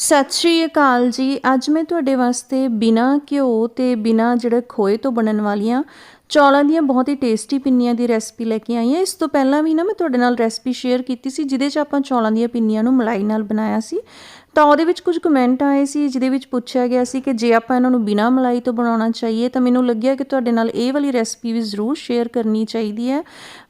ਸਤਿ ਸ਼੍ਰੀ ਅਕਾਲ ਜੀ। ਅੱਜ ਮੈਂ ਤੁਹਾਡੇ ਵਾਸਤੇ ਬਿਨਾ ਘਿਓ ਤੇ ਬਿਨਾ ਜਿਹੜਾ ਖੋਏ ਤੋਂ ਬਣਨ ਵਾਲੀਆਂ ਚੌਲਾਂ ਦੀਆਂ ਬਹੁਤ ਹੀ ਟੇਸਟੀ ਪਿੰਨੀਆਂ ਦੀ ਰੈਸਪੀ ਲੈ ਕੇ ਆਈ ਹਾਂ। ਇਸ ਤੋਂ ਪਹਿਲਾਂ ਵੀ ਨਾ ਮੈਂ ਤੁਹਾਡੇ ਨਾਲ ਰੈਸਪੀ ਸ਼ੇਅਰ ਕੀਤੀ ਸੀ, ਜਿਹਦੇ 'ਚ ਆਪਾਂ ਚੌਲਾਂ ਦੀਆਂ ਪਿੰਨੀਆਂ ਨੂੰ ਮਲਾਈ ਨਾਲ ਬਣਾਇਆ ਸੀ। ਤਾਂ ਉਹਦੇ ਵਿੱਚ ਕੁਝ ਕਮੈਂਟ ਆਏ ਸੀ, ਜਿਹਦੇ ਵਿੱਚ ਪੁੱਛਿਆ ਗਿਆ ਸੀ ਕਿ ਜੇ ਆਪਾਂ ਇਹਨਾਂ ਨੂੰ ਬਿਨਾਂ ਮਲਾਈ ਤੋਂ ਬਣਾਉਣਾ ਚਾਹੀਏ, ਤਾਂ ਮੈਨੂੰ ਲੱਗਿਆ ਕਿ ਤੁਹਾਡੇ ਨਾਲ ਇਹ ਵਾਲੀ ਰੈਸਪੀ ਵੀ ਜ਼ਰੂਰ ਸ਼ੇਅਰ ਕਰਨੀ ਚਾਹੀਦੀ ਹੈ।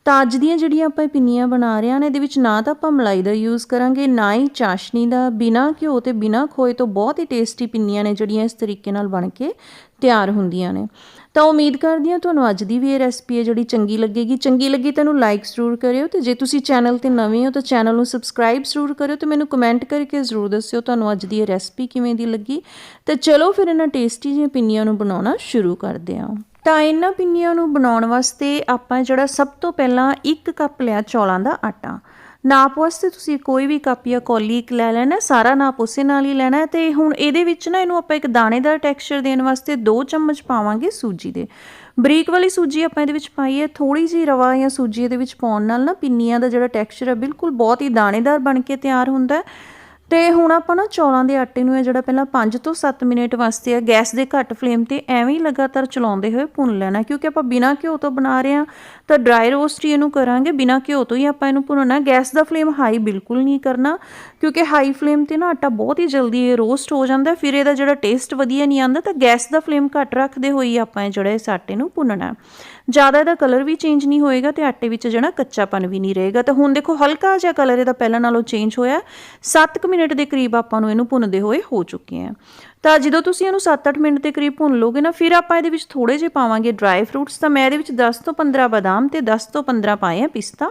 ਤਾਂ ਅੱਜ ਦੀਆਂ ਜਿਹੜੀਆਂ ਆਪਾਂ ਪਿੰਨੀਆਂ ਬਣਾ ਰਹੇ ਹਾਂ ਇਹਦੇ ਵਿੱਚ ਨਾ ਤਾਂ ਆਪਾਂ ਮਲਾਈ ਦਾ ਯੂਜ਼ ਕਰਾਂਗੇ, ਨਾ ਹੀ ਚਾਸ਼ਨੀ ਦਾ। ਬਿਨਾਂ ਘਿਓ ਤੇ ਬਿਨਾਂ ਖੋਏ ਤੋਂ ਬਹੁਤ ਹੀ ਟੇਸਟੀ ਪਿੰਨੀਆਂ ਨੇ ਜਿਹੜੀਆਂ ਇਸ ਤਰੀਕੇ ਨਾਲ ਬਣ ਕੇ ਤਿਆਰ ਹੁੰਦੀਆਂ ਨੇ। ਤਾਂ ਉਮੀਦ ਕਰਦੀ ਹਾਂ ਤੁਹਾਨੂੰ ਅੱਜ ਦੀ ਵੀ ਇਹ ਰੈਸਪੀ ਹੈ ਜਿਹੜੀ ਚੰਗੀ ਲੱਗੇਗੀ। ਚੰਗੀ ਲੱਗੀ ਤਾਂ ਇਹਨੂੰ ਲਾਈਕ ਜ਼ਰੂਰ ਕਰਿਓ ਤੇ ਜੇ ਤੁਸੀਂ ਚੈਨਲ ਤੇ ਨਵੇਂ ਹੋ ਤਾਂ ਚੈਨਲ ਨੂੰ ਸਬਸਕ੍ਰਾਈਬ ਜ਼ਰੂਰ ਕਰਿਓ ਤੇ ਮੈਨੂੰ ਕਮੈਂਟ ਕਰਕੇ ਜ਼ਰੂਰ ਦੱਸੋ ਦੱਸਿਓ ਤੁਹਾਨੂੰ ਅੱਜ ਦੀ ਇਹ ਰੈਸਪੀ ਕਿਵੇਂ ਦੀ ਲੱਗੀ। ਤੇ ਚਲੋ ਫਿਰ ਇਹਨਾਂ ਟੇਸਟੀ ਜਿਹੀਆਂ ਪਿੰਨੀਆਂ ਨੂੰ ਬਣਾਉਣਾ ਸ਼ੁਰੂ ਕਰਦੇ ਹਾਂ। ਤਾਂ ਇਹਨਾਂ ਪਿੰਨੀਆਂ ਨੂੰ ਬਣਾਉਣ ਵਾਸਤੇ ਆਪਾਂ ਜਿਹੜਾ ਸਭ ਤੋਂ ਪਹਿਲਾਂ 1 ਕੱਪ ਲਿਆ ਚੌਲਾਂ ਦਾ ਆਟਾ। ਨਾਪ ਵਾਸਤੇ ਤੁਸੀਂ ਕੋਈ ਵੀ ਕੱਪ ਜਾਂ ਕੌਲੀ ਇੱਕ ਲੈ ਲੈਣਾ, ਸਾਰਾ ਨਾਪ ਉਸੇ ਨਾਲ ਹੀ ਲੈਣਾ ਤੇ ਹੁਣ ਇਹਦੇ ਵਿੱਚ ਨਾ ਇਹਨੂੰ ਆਪਾਂ ਇੱਕ ਦਾਣੇਦਾਰ ਟੈਕਸਚਰ ਦੇਣ ਵਾਸਤੇ 2 ਚਮਚ ਪਾਵਾਂਗੇ ਸੂਜੀ ਦੇ। ਬਰੀਕ ਵਾਲੀ ਸੂਜੀ ਆਪਾਂ ਇਹਦੇ ਵਿੱਚ ਪਾਈ ਹੈ ਥੋੜੀ ਜਿਹੀ ਰਵਾ ਜਾਂ ਸੂਜੀ ਇਹਦੇ ਵਿੱਚ ਪਾਉਣ ਨਾਲ ਨਾ ਪਿੰਨੀਆਂ ਦਾ ਜਿਹੜਾ ਟੈਕਸਚਰ ਹੈ ਬਿਲਕੁਲ ਬਹੁਤ ਹੀ ਦਾਣੇਦਾਰ ਬਣ ਕੇ ਤਿਆਰ ਹੁੰਦਾ ਹੈ। ਤੇ ਹੁਣ ਆਪਾਂ ਨਾ ਚੌਲਾਂ ਦੇ ਆਟੇ ਨੂੰ ਇਹ ਜਿਹੜਾ ਪਹਿਲਾਂ 5 ਤੋਂ 7 ਮਿੰਟ ਵਾਸਤੇ ਆ ਗੈਸ ਦੇ ਘੱਟ ਫਲੇਮ ਤੇ ਐਵੇਂ ਹੀ ਲਗਾਤਾਰ ਚਲਾਉਂਦੇ ਹੋਏ ਭੁੰਨ ਲੈਣਾ, ਕਿਉਂਕਿ ਆਪਾਂ ਬਿਨਾਂ ਘਿਓ ਤੋਂ ਬਣਾ ਰਹੇ ਹਾਂ, ਤਾਂ ਡਰਾਈ ਰੋਸਟ ਹੀ ਇਹਨੂੰ ਕਰਾਂਗੇ, ਬਿਨਾਂ ਘਿਓ ਤੋਂ ਹੀ ਆਪਾਂ ਇਹਨੂੰ ਭੁੰਨਣਾ। ਗੈਸ ਦਾ ਫਲੇਮ ਹਾਈ ਬਿਲਕੁਲ ਨਹੀਂ ਕਰਨਾ, ਕਿਉਂਕਿ ਹਾਈ ਫਲੇਮ ਤੇ ਨਾ ਆਟਾ ਬਹੁਤ ਹੀ ਜਲਦੀ ਇਹ ਰੋਸਟ ਹੋ ਜਾਂਦਾ, ਫਿਰ ਇਹਦਾ ਜਿਹੜਾ ਟੇਸਟ ਵਧੀਆ ਨਹੀਂ ਆਉਂਦਾ, ਤਾਂ ਗੈਸ ਦਾ ਫਲੇਮ ਘੱਟ ਰੱਖਦੇ ਹੋਈ ਆਪਾਂ ਇਹ ਜਿਹੜਾ ਇਸ ਆਟੇ ਨੂੰ ਭੁੰਨਣਾ। ਜ਼ਿਆਦਾ ਇਹਦਾ ਕਲਰ ਵੀ ਚੇਂਜ ਨਹੀਂ ਹੋਏਗਾ ਤੇ ਆਟੇ ਵਿੱਚ ਜਿਹੜਾ ਕੱਚਾਪਨ ਵੀ ਨਹੀਂ ਰਹੇਗਾ। ਤਾਂ ਹੁਣ ਦੇਖੋ, ਹਲਕਾ ਜਿਹਾ ਕਲਰ ਇਹਦਾ ਪਹਿਲਾਂ ਨਾਲੋਂ ਚੇਂਜ ਹੋਇਆ। 7 ਮਿੰਟ ਦੇ ਕਰੀਬ ਆਪਾਂ ਨੂੰ ਇਹਨੂੰ ਭੁੰਨਦੇ ਹੋਏ ਹੋ ਚੁੱਕੇ ਆ ਤਾਂ ਜਦੋਂ ਤੁਸੀਂ ਇਹਨੂੰ 7-8 ਮਿੰਟ ਦੇ ਕਰੀਬ ਭੁੰਨ ਲੋਗੇ ਨਾ, ਫਿਰ ਆਪਾਂ ਇਹਦੇ ਵਿੱਚ ਥੋੜੇ ਜਿਹੇ ਪਾਵਾਂਗੇ ਡਰਾਈ ਫਰੂਟਸ ਤਾਂ ਮੈਂ ਇਹਦੇ ਵਿੱਚ 10 ਤੋਂ 15 ਬਦਾਮ ਤੇ 10 ਤੋਂ 15 ਪਾਏ ਆ ਪਿਸਤਾ।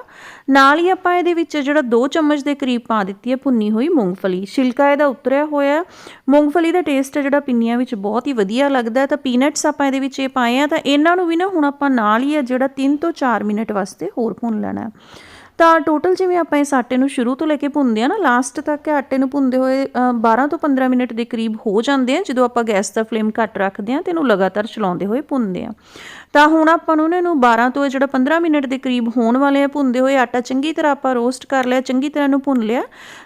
ਨਾਲ ਹੀ ਆਪਾਂ ਇਹਦੇ ਵਿੱਚ ਜਿਹੜਾ 2 ਚਮਚ ਦੇ ਕਰੀਬ ਪਾ ਦਿੱਤੀ ਹੈ ਭੁੰਨੀ ਹੋਈ ਮੂੰਗਫਲੀ। ਛਿਲਕਾ ਇਹਦਾ ਉਤਰਿਆ ਹੋਇਆ ਮੂੰਗਫਲੀ ਦਾ ਟੇਸਟ ਹੈ ਜਿਹੜਾ ਪਿੰਨੀਆਂ ਵਿੱਚ ਬਹੁਤ ਹੀ ਵਧੀਆ ਲੱਗਦਾ ਤਾਂ ਪੀਨਟਸ ਆਪਾਂ ਇਹਦੇ ਵਿੱਚ ਇਹ ਪਾਏ ਆ, ਤਾਂ ਇਹਨਾਂ ਨੂੰ ਵੀ ਨਾ ਹੁਣ ਆਪਾਂ ਨਾਲ ਹੀ ਜਿਹੜਾ 3 ਤੋਂ 4 ਮਿੰਟ ਵਾਸਤੇ ਹੋਰ ਭੁੰਨ ਲੈਣਾ ਹੈ। ਤਾਂ ਟੋਟਲ ਜਿਵੇਂ ਆਪਾਂ ਇਸ ਆਟੇ ਨੂੰ ਸ਼ੁਰੂ ਤੋਂ ਲੈ ਕੇ ਭੁੰਨਦੇ ਆ ਨਾ ਲਾਸਟ ਤੱਕ ਆਟੇ ਨੂੰ ਭੁੰਨਦੇ ਹੋਏ 12 ਤੋਂ 15 ਮਿੰਟ ਦੇ ਕਰੀਬ ਹੋ ਜਾਂਦੇ ਆ, ਜਦੋਂ ਆਪਾਂ ਗੈਸ ਦਾ ਫਲੇਮ ਘੱਟ ਰੱਖਦੇ ਆ ਤੇ ਇਹਨੂੰ ਲਗਾਤਾਰ ਚਲਾਉਂਦੇ ਹੋਏ ਭੁੰਨਦੇ ਆ ਤਾਂ ਹੁਣ ਆਪਾਂ ਨੂੰ ਇਹਨੂੰ 12 ਤੋਂ ਜਿਹੜਾ 15 ਮਿੰਟ ਦੇ ਕਰੀਬ ਹੋਣ ਵਾਲੇ ਆ, ਭੁੰਨਦੇ ਹੋਏ ਆਟਾ ਚੰਗੀ ਤਰ੍ਹਾਂ ਆਪਾਂ ਰੋਸਟ ਕਰ ਲਿਆ, ਚੰਗੀ ਤਰ੍ਹਾਂ ਇਹਨੂੰ ਭੁੰਨ ਲਿਆ,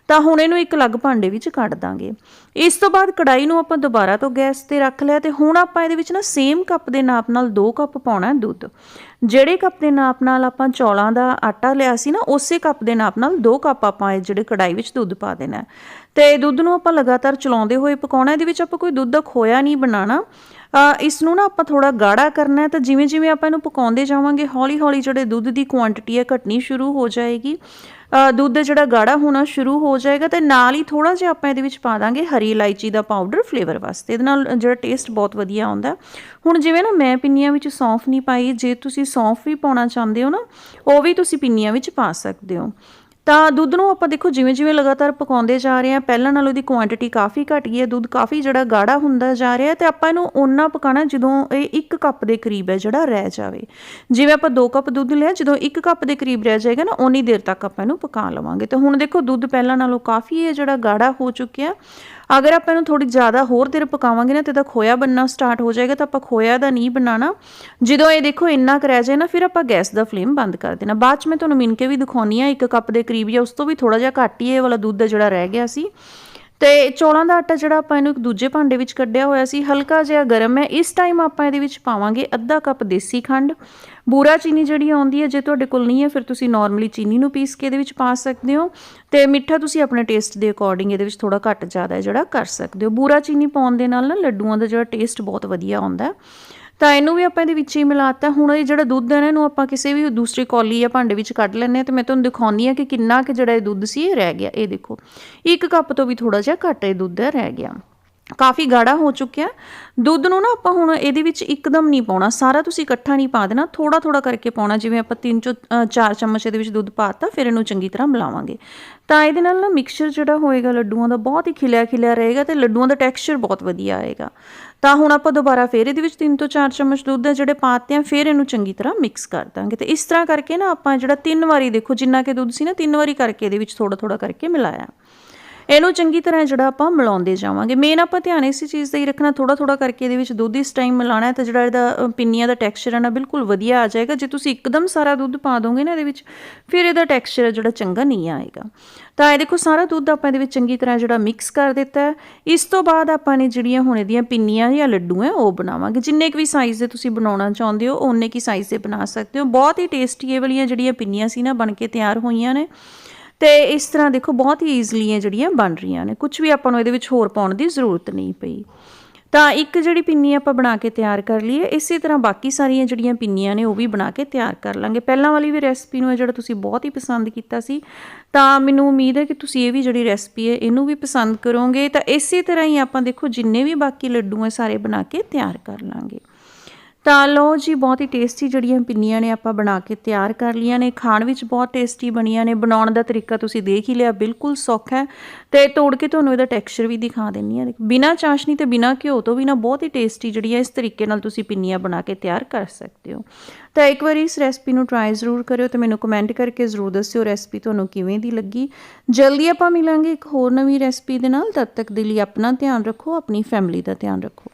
ਤਾਂ ਹੁਣ ਇਹਨੂੰ ਇੱਕ ਅਲੱਗ ਭਾਂਡੇ ਵਿੱਚ ਕੱਢ ਦਾਂਗੇ। ਇਸ ਤੋਂ ਬਾਅਦ ਕੜਾਈ ਨੂੰ ਆਪਾਂ ਦੁਬਾਰਾ ਤੋਂ ਗੈਸ ਤੇ ਰੱਖ ਲਿਆ ਤੇ ਹੁਣ ਆਪਾਂ ਇਹਦੇ ਵਿੱਚ ਨਾ ਸੇਮ ਕੱਪ ਦੇ ਨਾਪ ਨਾਲ 2 ਕੱਪ ਪਾਉਣਾ ਦੁੱਧ। ਜਿਹੜੇ ਕੱਪ ਦੇ ਨਾਪ ਨਾਲ ਆਪਾਂ ਚੌਲਾਂ ਦਾ ਆਟਾ ਲਿਆ ਸੀ ਨਾ, ਉਸੇ ਕੱਪ ਦੇ ਨਾਪ ਨਾਲ 2 ਕੱਪ ਆਪਾਂ ਇਹ ਜਿਹੜੇ ਕੜਾਈ ਵਿੱਚ ਦੁੱਧ ਪਾ ਦੇਣਾ ਤੇ ਦੁੱਧ ਨੂੰ ਆਪਾਂ ਲਗਾਤਾਰ ਚਲਾਉਂਦੇ ਹੋਏ ਪਕਾਉਣਾ, ਇਹਦੇ ਵਿੱਚ ਆਪਾਂ ਕੋਈ ਦੁੱਧ ਦਾ ਖੋਇਆ ਨਹੀਂ ਬਣਾਉਣਾ। ਇਸ ਨੂੰ ਨਾ ਆਪਾਂ ਥੋੜਾ ਗਾੜਾ ਕਰਨਾ ਹੈ ਤਾਂ ਜਿਵੇਂ ਜਿਵੇਂ ਆਪਾਂ ਇਹਨੂੰ ਪਕਾਉਂਦੇ ਜਾਵਾਂਗੇ ਹੌਲੀ ਹੌਲੀ ਜਿਹੜੇ ਦੁੱਧ ਦੀ ਕੁਆਂਟੀਟੀ ਹੈ ਘਟਣੀ ਸ਼ੁਰੂ ਹੋ ਜਾਏਗੀ। ਦੁੱਧ ਜਿਹੜਾ ਗਾੜਾ ਹੋਣਾ ਸ਼ੁਰੂ ਹੋ ਜਾਏਗਾ ਤੇ ਨਾਲ ਹੀ ਥੋੜਾ ਜਿਹਾ ਆਪਾਂ ਇਹਦੇ ਵਿੱਚ ਪਾ ਦਾਂਗੇ ਹਰੀ ਇਲਾਇਚੀ ਦਾ ਪਾਊਡਰ ਫਲੇਵਰ ਵਾਸਤੇ। ਇਹਦੇ ਨਾਲ ਜਿਹੜਾ ਟੇਸਟ ਬਹੁਤ ਵਧੀਆ ਆਉਂਦਾ ਹੁਣ ਜਿਵੇਂ ਨਾ ਮੈਂ ਪਿੰਨੀਆਂ ਵਿੱਚ ਸੌਂਫ ਨਹੀਂ ਪਾਈ, ਜੇ ਤੁਸੀਂ ਸੌਂਫ ਵੀ ਪਾਉਣਾ ਚਾਹੁੰਦੇ ਹੋ ਨਾ, ਉਹ ਵੀ ਤੁਸੀਂ ਪਿੰਨੀਆਂ ਵਿੱਚ ਪਾ ਸਕਦੇ ਹੋ। ਤਾਂ ਦੁੱਧ ਨੂੰ ਆਪਾਂ ਦੇਖੋ ਜਿਵੇਂ ਜਿਵੇਂ ਲਗਾਤਾਰ ਪਕਾਉਂਦੇ ਜਾ ਰਹੇ ਆ ਪਹਿਲਾਂ ਨਾਲੋਂ ਇਹਦੀ ਕੁਆਂਟੀਟੀ ਕਾਫੀ ਘਟ ਗਈ ਹੈ, ਦੁੱਧ ਕਾਫੀ ਜਿਹੜਾ ਗਾੜਾ ਹੁੰਦਾ ਜਾ ਰਿਹਾ ਤੇ ਆਪਾਂ ਇਹਨੂੰ ਓਨਾ ਪਕਾਣਾ ਜਦੋਂ ਇਹ 1 ਕੱਪ ਦੇ ਕਰੀਬ ਹੈ ਜਿਹੜਾ ਰਹਿ ਜਾਵੇ। ਜਿਵੇਂ ਆਪਾਂ 2 ਕੱਪ ਦੁੱਧ ਲਿਆ, ਜਦੋਂ 1 ਕੱਪ ਦੇ ਕਰੀਬ ਰਹਿ ਜਾਏਗਾ ਨਾ, ਓਨੀ ਦੇਰ ਤੱਕ ਆਪਾਂ ਇਹਨੂੰ ਪਕਾ ਲਵਾਂਗੇ। ਤੇ ਹੁਣ ਦੇਖੋ ਦੁੱਧ ਪਹਿਲਾਂ ਨਾਲੋਂ ਕਾਫੀ ਇਹ ਜਿਹੜਾ ਗਾੜਾ ਹੋ ਚੁੱਕਿਆ। ਅਗਰ ਆਪਾਂ ਇਹਨੂੰ ਥੋੜੀ ਜ਼ਿਆਦਾ ਹੋਰ ਦੇਰ ਪਕਾਵਾਂਗੇ ਨਾ ਤੇ ਇਹਦਾ ਖੋਇਆ ਬੰਨਣਾ ਸਟਾਰਟ ਹੋ ਜਾਏਗਾ ਤਾਂ ਆਪਾਂ ਖੋਇਆ ਦਾ ਨਹੀਂ ਬਣਾਣਾ ਜਦੋਂ ਇਹ ਦੇਖੋ ਇੰਨਾ ਕੁ ਰਹਿ ਜਾਏ ਨਾ, ਫਿਰ ਆਪਾਂ ਗੈਸ ਦਾ ਫਲੇਮ ਬੰਦ ਕਰ ਦੇਣਾ। ਬਾਅਦ ਚ ਮੈਂ ਤੁਹਾਨੂੰ ਮਿਣ ਕੇ ਵੀ ਦਿਖਾਉਣੀ ਆ ਇੱਕ ਕੱਪ ਦੇ ਕਰੀਬ ਜਾਂ ਉਸ ਤੋਂ ਵੀ ਥੋੜਾ ਜਿਹਾ ਘੱਟ ਹੀ ਇਹ ਵਾਲਾ ਦੁੱਧ ਜਿਹੜਾ ਰਹਿ ਗਿਆ ਸੀ। ਤੇ ਚੌਲਾਂ ਦਾ ਆਟਾ ਜਿਹੜਾ ਆਪਾਂ ਇਹਨੂੰ ਇੱਕ ਦੂਜੇ ਭਾਂਡੇ ਵਿੱਚ ਕੱਢਿਆ ਹੋਇਆ ਸੀ, ਹਲਕਾ ਜਿਹਾ ਗਰਮ ਹੈ। ਇਸ ਟਾਈਮ ਆਪਾਂ ਇਹਦੇ ਵਿੱਚ ਪਾਵਾਂਗੇ ਅੱਧਾ ਕੱਪ ਦੇਸੀ ਖੰਡ। ਬੂਰਾ ਚੀਨੀ ਜਿਹੜੀ ਆਉਂਦੀ ਹੈ, ਜੇ ਤੁਹਾਡੇ ਕੋਲ ਨਹੀਂ ਹੈ, ਫਿਰ ਤੁਸੀਂ ਨਾਰਮਲੀ ਚੀਨੀ ਨੂੰ ਪੀਸ ਕੇ ਇਹਦੇ ਵਿੱਚ ਪਾ ਸਕਦੇ ਹੋ ਤੇ ਮਿੱਠਾ ਤੁਸੀਂ ਆਪਣੇ ਟੇਸਟ ਦੇ ਅਕੋਰਡਿੰਗ ਇਹਦੇ ਵਿੱਚ ਥੋੜਾ ਘੱਟ ਜ਼ਿਆਦਾ ਜਿਹੜਾ ਕਰ ਸਕਦੇ ਹੋ। ਬੂਰਾ ਚੀਨੀ ਪਾਉਣ ਦੇ ਨਾਲ ਨਾ ਲੱਡੂਆਂ ਦਾ ਜਿਹੜਾ ਟੇਸਟ ਬਹੁਤ ਵਧੀਆ ਆਉਂਦਾ ਹੈ। ਤਾਂ ਇਹਨੂੰ ਵੀ ਆਪਾਂ ਇਹਦੇ ਵਿੱਚ ਹੀ ਮਿਲਾਤਾ। ਹੁਣ ਇਹ ਜਿਹੜਾ ਦੁੱਧ ਹੈ ਨਾ, ਇਹਨੂੰ ਆਪਾਂ ਕਿਸੇ ਵੀ ਦੂਸਰੀ ਕੌਲੀ ਜਾਂ ਭਾਂਡੇ ਵਿੱਚ ਕੱਢ ਲੈਂਦੇ ਆ ਤੇ ਮੈਂ ਤੁਹਾਨੂੰ ਦਿਖਾਉਣੀ ਆ ਕਿ ਕਿੰਨਾ ਕਿ ਜਿਹੜਾ ਇਹ ਦੁੱਧ ਸੀ, ਇਹ ਰਹਿ ਗਿਆ। ਇਹ ਦੇਖੋ, ਇੱਕ ਕੱਪ ਤੋਂ ਵੀ ਥੋੜਾ ਜਿਹਾ ਘੱਟ ਇਹ ਦੁੱਧ ਰਹਿ ਗਿਆ। ਕਾਫੀ ਗਾੜਾ ਹੋ ਚੁੱਕਿਆ। ਦੁੱਧ ਨੂੰ ਨਾ ਆਪਾਂ ਹੁਣ ਇਹਦੇ ਵਿੱਚ ਇੱਕਦਮ ਨਹੀਂ ਪਾਉਣਾ। ਸਾਰਾ ਤੁਸੀਂ ਇਕੱਠਾ ਨਹੀਂ ਪਾ ਦੇਣਾ। ਥੋੜਾ ਥੋੜਾ ਕਰਕੇ ਪਾਉਣਾ। ਜਿਵੇਂ ਆਪਾਂ 3 ਚੋਂ 4 ਚਮਚ ਇਹਦੇ ਵਿੱਚ ਦੁੱਧ ਪਾਤਾ ਫਿਰ ਇਹਨੂੰ ਚੰਗੀ ਤਰ੍ਹਾਂ ਮਿਲਾਵਾਂਗੇ। ਤਾਂ ਇਹਦੇ ਨਾਲ ਨਾ ਮਿਕਸਚਰ ਜਿਹੜਾ ਹੋਏਗਾ ਲੱਡੂਆਂ ਦਾ ਬਹੁਤ ਹੀ ਖਿਲਿਆ ਖਿਲਿਆ ਰਹੇਗਾ ਤੇ ਲੱਡੂਆਂ ਦਾ ਟੈਕਸਚਰ ਬਹੁਤ ਵਧੀਆ ਆਏਗਾ। ਤਾਂ ਹੁਣ ਆਪਾਂ ਦੁਬਾਰਾ ਫੇਰ ਇਹਦੇ ਵਿੱਚ 3 ਤੋਂ 4 ਚਮਚ ਦੁੱਧ ਦੇ ਜਿਹੜੇ ਪਾਤੇ ਆ, ਫਿਰ ਇਹਨੂੰ ਚੰਗੀ ਤਰ੍ਹਾਂ ਮਿਕਸ ਕਰ ਦਾਂਗੇ। ਤੇ ਇਸ ਤਰ੍ਹਾਂ ਕਰਕੇ ਨਾ ਆਪਾਂ ਜਿਹੜਾ ਤਿੰਨ ਵਾਰੀ ਦੇਖੋ, ਜਿੰਨਾ ਕਿ ਦੁੱਧ ਸੀ ਨਾ, ਤਿੰਨ ਵਾਰੀ ਕਰਕੇ ਇਹਦੇ ਵਿੱਚ ਥੋੜਾ ਥੋੜਾ ਕਰਕੇ ਮਿਲਾਇਆ। ਇਹਨੂੰ ਚੰਗੀ ਤਰ੍ਹਾਂ ਜਿਹੜਾ ਆਪਾਂ ਮਿਲਾਉਂਦੇ ਜਾਵਾਂਗੇ। ਮੇਨ ਆਪਾਂ ਧਿਆਨ ਇਸੇ ਚੀਜ਼ ਦਾ ਹੀ ਰੱਖਣਾ ਥੋੜਾ ਥੋੜਾ ਕਰਕੇ ਇਹਦੇ ਵਿੱਚ ਦੁੱਧ ਇਸ ਟਾਈਮ ਮਿਲਾਣਾ ਹੈ ਤਾਂ ਜਿਹੜਾ ਇਹਦਾ ਪਿੰਨੀਆਂ ਦਾ ਟੈਕਸਚਰ ਹੈ ਨਾ, ਬਿਲਕੁਲ ਵਧੀਆ ਆ ਜਾਏਗਾ। ਜੇ ਤੁਸੀਂ ਇੱਕਦਮ ਸਾਰਾ ਦੁੱਧ ਪਾ ਦੋਗੇ ਨਾ ਇਹਦੇ ਵਿੱਚ, ਫਿਰ ਇਹਦਾ ਟੈਕਸਚਰ ਜਿਹੜਾ ਚੰਗਾ ਨਹੀਂ ਆਏਗਾ। ਤਾਂ ਇਹ ਦੇਖੋ, ਸਾਰਾ ਦੁੱਧ ਆਪਾਂ ਇਹਦੇ ਵਿੱਚ ਚੰਗੀ ਤਰ੍ਹਾਂ ਜਿਹੜਾ ਮਿਕਸ ਕਰ ਦਿੱਤਾ ਹੈ। ਇਸ ਤੋਂ ਬਾਅਦ ਆਪਾਂ ਨੇ ਜਿਹੜੀਆਂ ਹੁਣ ਇਹਦੀਆਂ ਪਿੰਨੀਆਂ ਜਾਂ ਲੱਡੂ ਹੈ, ਉਹ ਬਣਾਵਾਂਗੇ। ਜਿੰਨੇ ਕੁ ਵੀ ਸਾਈਜ਼ ਦੇ ਤੁਸੀਂ ਬਣਾਉਣਾ ਚਾਹੁੰਦੇ ਹੋ ਓਨੇ ਕੀ ਸਾਈਜ਼ ਦੇ ਬਣਾ ਸਕਦੇ ਹੋ। ਬਹੁਤ ਹੀ ਟੇਸਟੀ ਇਹ ਵਾਲੀਆਂ ਜਿਹੜੀਆਂ ਪਿੰਨੀਆਂ ਸੀ ਨਾ, ਬਣ ਕੇ ਤਿਆਰ ਹੋਈਆਂ ਨੇ। ਤੇ ਇਸ ਤਰ੍ਹਾਂ ਦੇਖੋ, ਬਹੁਤ ਹੀ ਈਜ਼ਲੀ ਹੈ ਜਿਹੜੀਆਂ ਬਣ ਰਹੀਆਂ ਨੇ। ਕੁਝ ਵੀ ਆਪਾਂ ਨੂੰ ਇਹਦੇ ਵਿੱਚ ਹੋਰ ਪਾਉਣ ਦੀ ਜ਼ਰੂਰਤ ਨਹੀਂ ਪਈ। ਤਾਂ ਇੱਕ ਜਿਹੜੀ ਪਿੰਨੀ ਆਪਾਂ ਬਣਾ ਕੇ ਤਿਆਰ ਕਰ ਲਈਏ, ਇਸੇ ਤਰ੍ਹਾਂ ਬਾਕੀ ਸਾਰੀਆਂ ਜਿਹੜੀਆਂ ਪਿੰਨੀਆਂ ਨੇ ਉਹ ਵੀ ਬਣਾ ਕੇ ਤਿਆਰ ਕਰ ਲਾਂਗੇ। ਪਹਿਲਾਂ ਵਾਲੀ ਵੀ ਰੈਸਪੀ ਨੂੰ ਹੈ ਜਿਹੜਾ ਤੁਸੀਂ ਬਹੁਤ ਹੀ ਪਸੰਦ ਕੀਤਾ ਸੀ, ਤਾਂ ਮੈਨੂੰ ਉਮੀਦ ਹੈ ਕਿ ਤੁਸੀਂ ਇਹ ਵੀ ਜਿਹੜੀ ਰੈਸਪੀ ਹੈ, ਇਹਨੂੰ ਵੀ ਪਸੰਦ ਕਰੋਗੇ। ਤਾਂ ਇਸੇ ਤਰ੍ਹਾਂ ਹੀ ਆਪਾਂ ਦੇਖੋ, ਜਿੰਨੇ ਵੀ ਬਾਕੀ ਲੱਡੂ ਹੈ, ਸਾਰੇ ਬਣਾ ਕੇ ਤਿਆਰ ਕਰ ਲਾਂਗੇ। ਤਾਂ ਲਓ ਜੀ, ਬਹੁਤ ਹੀ ਟੇਸਟੀ ਜਿਹੜੀਆਂ ਪਿੰਨੀਆਂ ਨੇ ਆਪਾਂ ਬਣਾ ਕੇ ਤਿਆਰ ਕਰ ਲੀਆਂ ਨੇ। ਖਾਣ ਵਿੱਚ ਬਹੁਤ ਟੇਸਟੀ ਬਣੀਆਂ ਨੇ। ਬਣਾਉਣ ਦਾ ਤਰੀਕਾ ਤੁਸੀਂ ਦੇਖ ਹੀ ਲਿਆ, ਬਿਲਕੁਲ ਸੌਖਾ ਹੈ। ਤੇ ਤੋੜ ਕੇ ਤੁਹਾਨੂੰ ਇਹਦਾ ਟੈਕਸਚਰ ਵੀ ਦਿਖਾ ਦਿੰਨੀ ਆ ਬਿਨਾ ਚਾਸ਼ਨੀ ਤੇ ਬਿਨਾ ਘਿਓ ਤੋਂ ਵੀ ਨਾ ਬਹੁਤ ਹੀ ਟੇਸਟੀ ਜਿਹੜੀ ਹੈ ਇਸ ਤਰੀਕੇ ਨਾਲ ਤੁਸੀਂ ਪਿੰਨੀਆਂ ਬਣਾ ਕੇ ਤਿਆਰ ਕਰ ਸਕਦੇ ਹੋ। ਤਾਂ ਇੱਕ ਵਾਰੀ ਇਸ ਰੈਸਪੀ ਨੂੰ ਟਰਾਈ ਜ਼ਰੂਰ ਕਰਿਓ ਤੇ ਮੈਨੂੰ ਕਮੈਂਟ ਕਰਕੇ ਜ਼ਰੂਰ ਦੱਸਿਓ ਰੈਸਪੀ ਤੁਹਾਨੂੰ ਕਿਵੇਂ ਦੀ ਲੱਗੀ। ਜਲਦੀ ਆਪਾਂ ਮਿਲਾਂਗੇ ਇੱਕ ਹੋਰ ਨਵੀਂ ਰੈਸਪੀ ਦੇ ਨਾਲ। ਤਦ ਤੱਕ ਦੇ ਲਈ ਆਪਣਾ ਧਿਆਨ ਰੱਖੋ, ਆਪਣੀ ਫੈਮਿਲੀ ਦਾ ਧਿਆਨ ਰੱਖੋ।